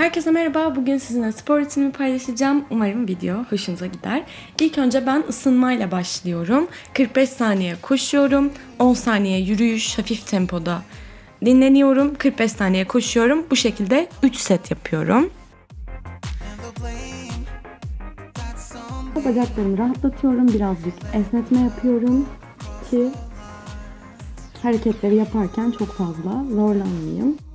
Herkese merhaba. Bugün sizinle spor rutinimi paylaşacağım. Umarım video hoşunuza gider. İlk önce ben ısınmayla başlıyorum. 45 saniye koşuyorum. 10 saniye yürüyüş hafif tempoda dinleniyorum. 45 saniye koşuyorum. Bu şekilde 3 set yapıyorum. Bacaklarımı rahatlatıyorum. Birazcık esnetme yapıyorum ki hareketleri yaparken çok fazla zorlanmayayım.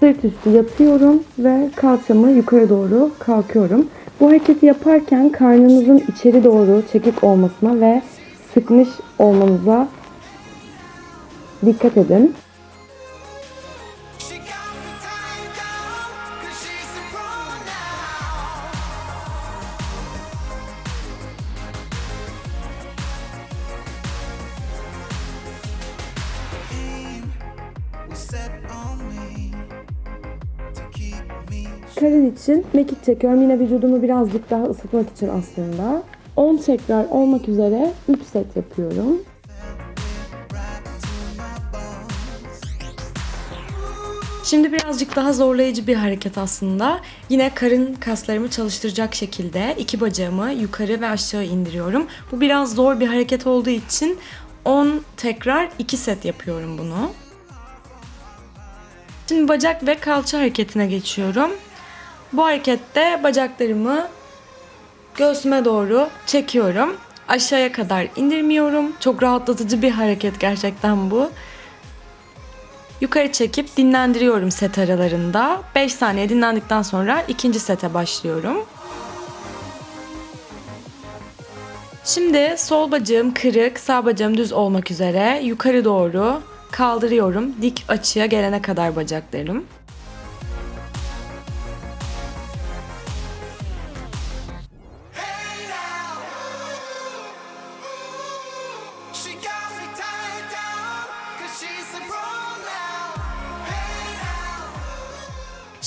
Sırt üstü yatıyorum ve kalçamı yukarı doğru kalkıyorum. Bu hareketi yaparken karnınızın içeri doğru çekik olmasına ve sıkmış olmanıza dikkat edin. She got Karın için mekik çekiyorum. Yine vücudumu birazcık daha ısıtmak için aslında. 10 tekrar olmak üzere 3 set yapıyorum. Şimdi birazcık daha zorlayıcı bir hareket aslında. Yine karın kaslarımı çalıştıracak şekilde iki bacağımı yukarı ve aşağı indiriyorum. Bu biraz zor bir hareket olduğu için 10 tekrar 2 set yapıyorum bunu. Şimdi bacak ve kalça hareketine geçiyorum. Bu harekette bacaklarımı göğsüme doğru çekiyorum. Aşağıya kadar indirmiyorum. Çok rahatlatıcı bir hareket gerçekten bu. Yukarı çekip dinlendiriyorum set aralarında. 5 saniye dinlendikten sonra ikinci sete başlıyorum. Şimdi sol bacağım kırık, sağ bacağım düz olmak üzere yukarı doğru kaldırıyorum. Dik açıya gelene kadar bacaklarım.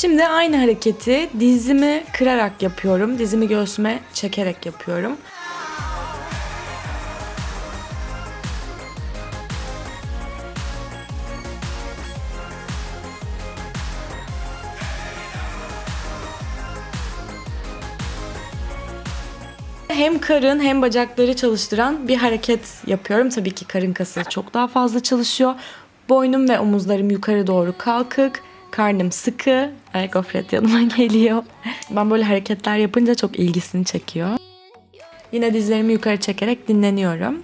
Şimdi aynı hareketi dizimi kırarak yapıyorum. Dizimi göğsüme çekerek yapıyorum. Hem karın hem bacakları çalıştıran bir hareket yapıyorum. Tabii ki karın kası çok daha fazla çalışıyor. Boynum ve omuzlarım yukarı doğru kalkık. Karnım sıkı. Ay gofret yanıma geliyor. Ben böyle hareketler yapınca çok ilgisini çekiyor. Yine dizlerimi yukarı çekerek dinleniyorum.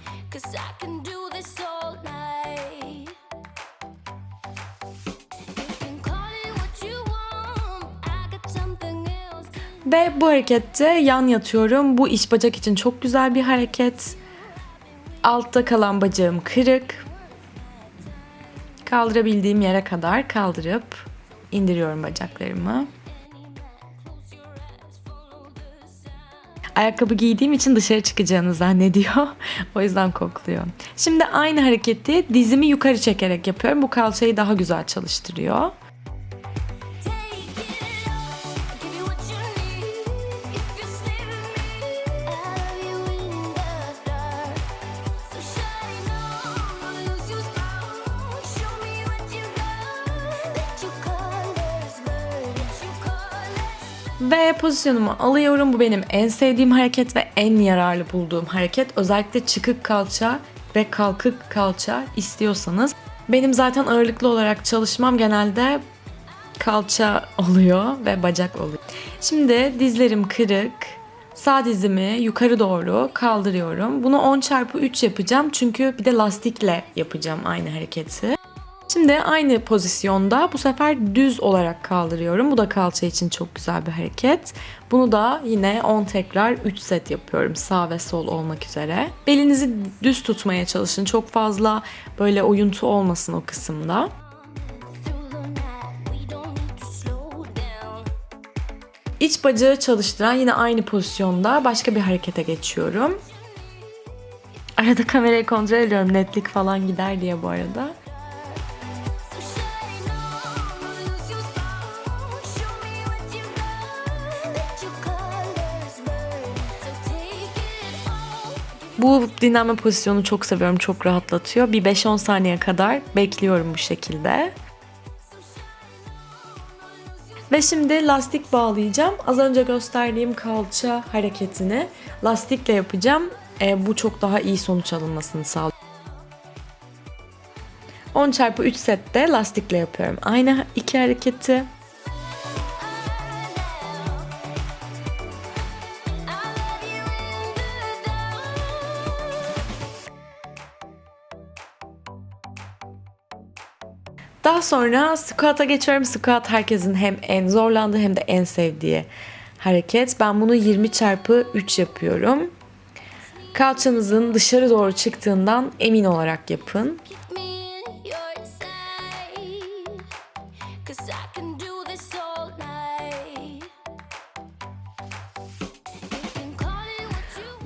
Ve bu harekette yan yatıyorum. Bu iç bacak için çok güzel bir hareket. Altta kalan bacağım kırık. Kaldırabildiğim yere kadar kaldırıp indiriyorum bacaklarımı. Ayakkabı giydiğim için dışarı çıkacağını zannediyor. o yüzden kokluyor. Şimdi aynı hareketi dizimi yukarı çekerek yapıyorum. Bu kalçayı daha güzel çalıştırıyor. Ve pozisyonumu alıyorum. Bu benim en sevdiğim hareket ve en yararlı bulduğum hareket. Özellikle çıkık kalça ve kalkık kalça istiyorsanız. Benim zaten ağırlıklı olarak çalışmam genelde kalça oluyor ve bacak oluyor. Şimdi dizlerim kırık. Sağ dizimi yukarı doğru kaldırıyorum. Bunu 10 çarpı 3 yapacağım çünkü bir de lastikle yapacağım aynı hareketi. Şimdi aynı pozisyonda bu sefer düz olarak kaldırıyorum. Bu da kalça için çok güzel bir hareket. Bunu da yine 10 tekrar 3 set yapıyorum sağ ve sol olmak üzere. Belinizi düz tutmaya çalışın. Çok fazla böyle oyuntu olmasın o kısımda. İç bacağı çalıştıran yine aynı pozisyonda başka bir harekete geçiyorum. Arada kamerayı kontrol ediyorum netlik falan gider diye bu arada. Bu dinlenme pozisyonu çok seviyorum. Çok rahatlatıyor. Bir 5-10 saniye kadar bekliyorum bu şekilde. Ve şimdi lastik bağlayacağım. Az önce gösterdiğim kalça hareketini lastikle yapacağım. E, bu çok daha iyi sonuç alınmasını sağlıyor. 10 çarpı 3 sette lastikle yapıyorum. Aynı iki hareketi. Daha sonra squat'a geçiyorum. Squat herkesin hem en zorlandığı hem de en sevdiği hareket. Ben bunu 20 çarpı 3 yapıyorum. Kalçanızın dışarı doğru çıktığından emin olarak yapın.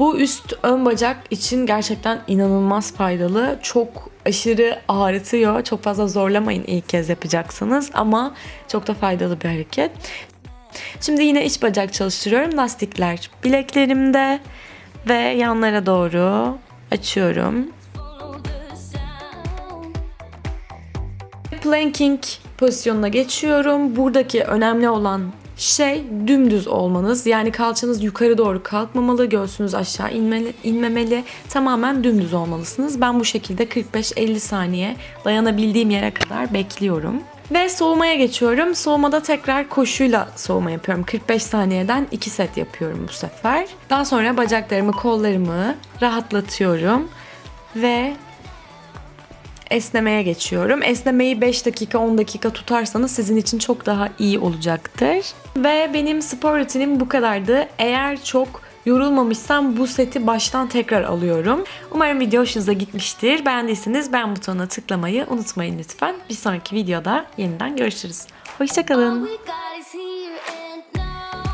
Bu üst ön bacak için gerçekten inanılmaz faydalı. Çok aşırı ağrıtıyor. Çok fazla zorlamayın ilk kez yapacaksınız ama çok da faydalı bir hareket. Şimdi yine iç bacak çalıştırıyorum. Lastikler bileklerimde ve yanlara doğru açıyorum. Planking pozisyonuna geçiyorum. Buradaki önemli olan şey dümdüz olmanız. Yani kalçanız yukarı doğru kalkmamalı, göğsünüz aşağı inmeli, inmemeli. Tamamen dümdüz olmalısınız. Ben bu şekilde 45-50 saniye dayanabildiğim yere kadar bekliyorum. Ve soğumaya geçiyorum. Soğumada tekrar koşuyla soğuma yapıyorum. 45 saniyeden 2 set yapıyorum bu sefer. Daha sonra bacaklarımı, kollarımı rahatlatıyorum. Ve esnemeye geçiyorum. Esnemeyi 5 dakika 10 dakika tutarsanız sizin için çok daha iyi olacaktır. Ve benim spor rutinim bu kadardı. Eğer çok yorulmamışsam bu seti baştan tekrar alıyorum. Umarım video hoşunuza gitmiştir. Beğendiyseniz beğen butonuna tıklamayı unutmayın lütfen. Bir sonraki videoda yeniden görüşürüz. Hoşçakalın.